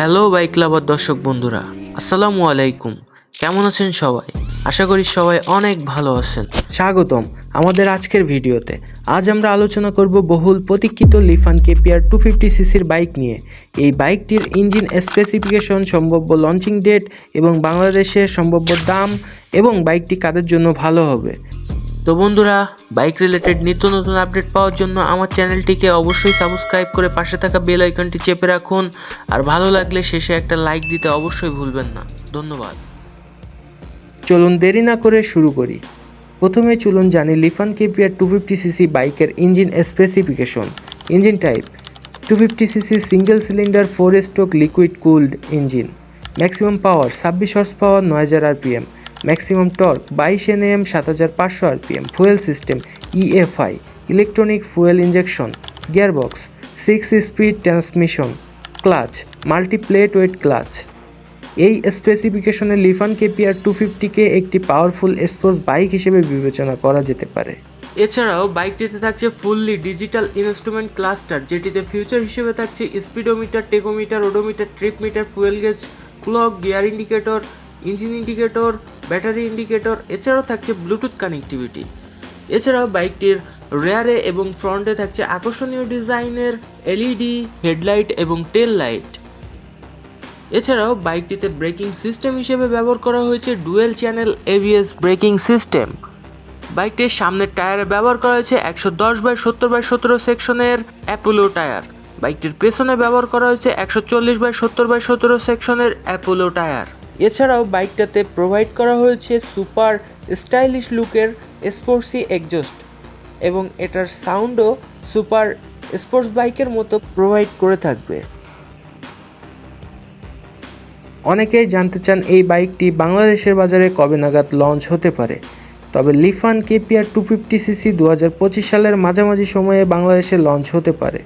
Hello bike লাভার দর্শক বন্ধুরা, আসসালামু আলাইকুম। কেমন আছেন সবাই? আশা করি সবাই অনেক ভালো আছেন। স্বাগতম আমাদের আজকের ভিডিওতে। আজ আমরা আলোচনা করব বহুল প্রতীক্ষিত লিফান কেপিআর টু ফিফটি সিসির বাইক নিয়ে। এই বাইকটির ইঞ্জিন স্পেসিফিকেশন সম্ভাব্য লঞ্চিং ডেট এবং বাংলাদেশের সম্ভাব্য দাম এবং বাইকটি কাদের জন্য ভালো হবে। তো বন্ধুরা বাইক রিলেটেড নিত্য নতুন আপডেট পাওয়ার জন্য আমার চ্যানেলটিকে অবশ্যই সাবস্ক্রাইব করে পাশে থাকা বেল আইকনটি চেপে রাখুন। আর ভালো লাগলে শেষে একটা লাইক দিতে অবশ্যই ভুলবেন না। ধন্যবাদ। চলুন দেরি না করে শুরু করি। প্রথমে চলুন জানি Lifan KPR two fifty CC বাইকের engine specification engine type two fifty CC single cylinder four stroke liquid cooled engine maximum power ছাব্বিশ হর্স পাওয়ার নয় হাজার আরপিএম ম্যাক্সিমাম টর্ক বাইশ এন এম সাত হাজার পাঁচশো RPM, fuel system EFI electronic fuel injection gearbox, six speed transmission, clutch, multiplate wet clutch. এই স্পেসিফিকেশনে লিফান KPR two ফিফটিকে একটি পাওয়ারফুল স্পোর্টস বাইক হিসেবে বিবেচনা করা যেতে পারে। এছাড়াও, বাইকটিতে থাকছে ফুললি ডিজিটাল ইনস্ট্রুমেন্ট ক্লাস্টার, যেটিতে ফিউচার হিসেবে থাকছে speedometer, tachometer, odometer trip meter fuel gauge, clock, gear indicator engine indicator, battery indicator, এছাড়াও থাকছে ব্লুটুথ কানেক্টিভিটি। এছাড়াও বাইকটির রেয়ারে এবং ফ্রন্টে থাকছে আকর্ষণীয় ডিজাইনের এলইডি হেডলাইট এবং টেল লাইট এছাড়াও বাইকটিতে ব্রেকিং সিস্টেম হিসেবে ব্যবহার করা হয়েছে dual channel ABS braking system বাইকটির সামনের টায়ারে ব্যবহার করা হয়েছে একশো দশ বাই সত্তর বাই সতেরো সেকশনের অ্যাপোলো টায়ার। বাইকটির পেছনে ব্যবহার করা হয়েছে একশো চল্লিশ বাই সত্তর বাই সতেরো সেকশনের অ্যাপোলো টায়ার। এছাড়াও বাইকটাতে প্রোভাইড করা হয়েছে সুপার স্টাইলিশ লুকের স্পোর্টসি এক্সজস্ট এবং এটার সাউন্ডও সুপার স্পোর্টস বাইকের মতো প্রোভাইড করে থাকবে। অনেকেই জানতে চান এই বাইকটি বাংলাদেশের বাজারে কবে নাগাদ লঞ্চ হতে পারে, তবে Lifan KPR two fifty CC দু হাজার পঁচিশ সালের মাঝামাঝি সময়ে বাংলাদেশে লঞ্চ হতে পারে।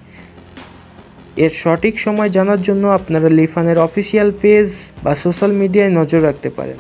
এর সঠিক সময় জানার জন্য আপনারা লিফানের অফিসিয়াল পেজ বা সোশ্যাল মিডিয়ায় নজর রাখতে পারেন।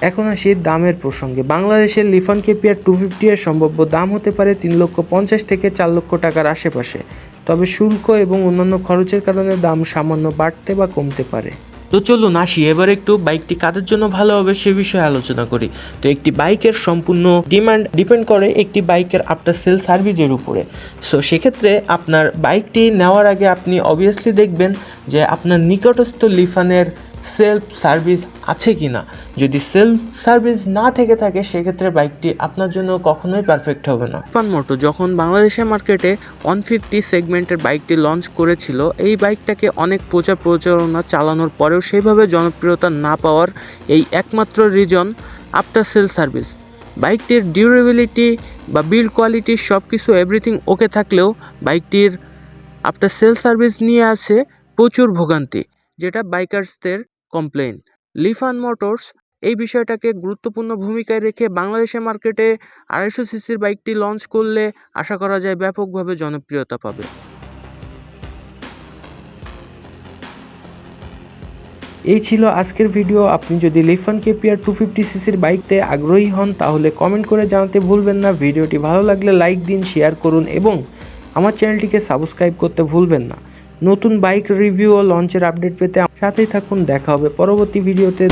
এখন আসি দামের প্রসঙ্গে। বাংলাদেশের লিফান কেপিয়ার টু ফিফটি এর সম্ভাব্য দাম হতে পারে তিন লক্ষ পঞ্চাশ থেকে চার লক্ষ টাকার আশেপাশে। তবে শুল্ক এবং অন্যান্য খরচের কারণে দাম সামান্য বাড়তে বা কমতে পারে। তো চলুন আসি, এবার একটু বাইকটি কাদের জন্য ভালো হবে সে বিষয়ে আলোচনা করি। তো একটি বাইকের সম্পূর্ণ ডিমান্ড ডিপেন্ড করে একটি বাইকের আফটার সেল সার্ভিসের উপরে। সো সেক্ষেত্রে আপনার বাইকটি নেওয়ার আগে আপনি অবভিয়াসলি দেখবেন যে আপনার নিকটস্থ লিফানের সেলফ সার্ভিস আছে কি না? যদি সেলফ সার্ভিস না থেকে থাকে, সেক্ষেত্রে বাইকটি আপনার জন্য কখনোই পারফেক্ট হবে না। পান মোটো যখন বাংলাদেশের মার্কেটে ওয়ান ফিফটি সেগমেন্টের বাইকটি লঞ্চ করেছিল, এই বাইকটাকে অনেক প্রচার প্রচারণা চালানোর পরেও সেইভাবে জনপ্রিয়তা না পাওয়ার এই একমাত্র রিজন আফটার সেল সার্ভিস বাইকটির ডিউরেবিলিটি বা বিল্ড কোয়ালিটি সব কিছু এভরিথিং ওকে থাকলেও বাইকটির আফটার সেল সার্ভিস নিয়ে আছে প্রচুর ভোগান্তি, যেটা বাইকার্সদের কমপ্লেন লিফান মোটরস, এই বিষয়টাকে গুরুত্বপূর্ণ ভূমিকায় রেখে বাংলাদেশের মার্কেটে আড়াইশো সিসির বাইকটি লঞ্চ করলে আশা করা যায় ব্যাপকভাবে জনপ্রিয়তা পাবে। এই ছিল আজকের ভিডিও। আপনি যদি লিফান কেপিআর টু ফিফটি সিসির বাইকতে আগ্রহী হন, তাহলে কমেন্ট করে জানাতে ভুলবেন না। ভিডিওটি ভালো লাগলে লাইক দিন শেয়ার করুন এবং আমার চ্যানেলটিকে সাবস্ক্রাইব করতে ভুলবেন না। নতুন বাইক রিভিউ ও লঞ্চের আপডেট পেতে সাথেই থাকুন। দেখা হবে পরবর্তী ভিডিওতে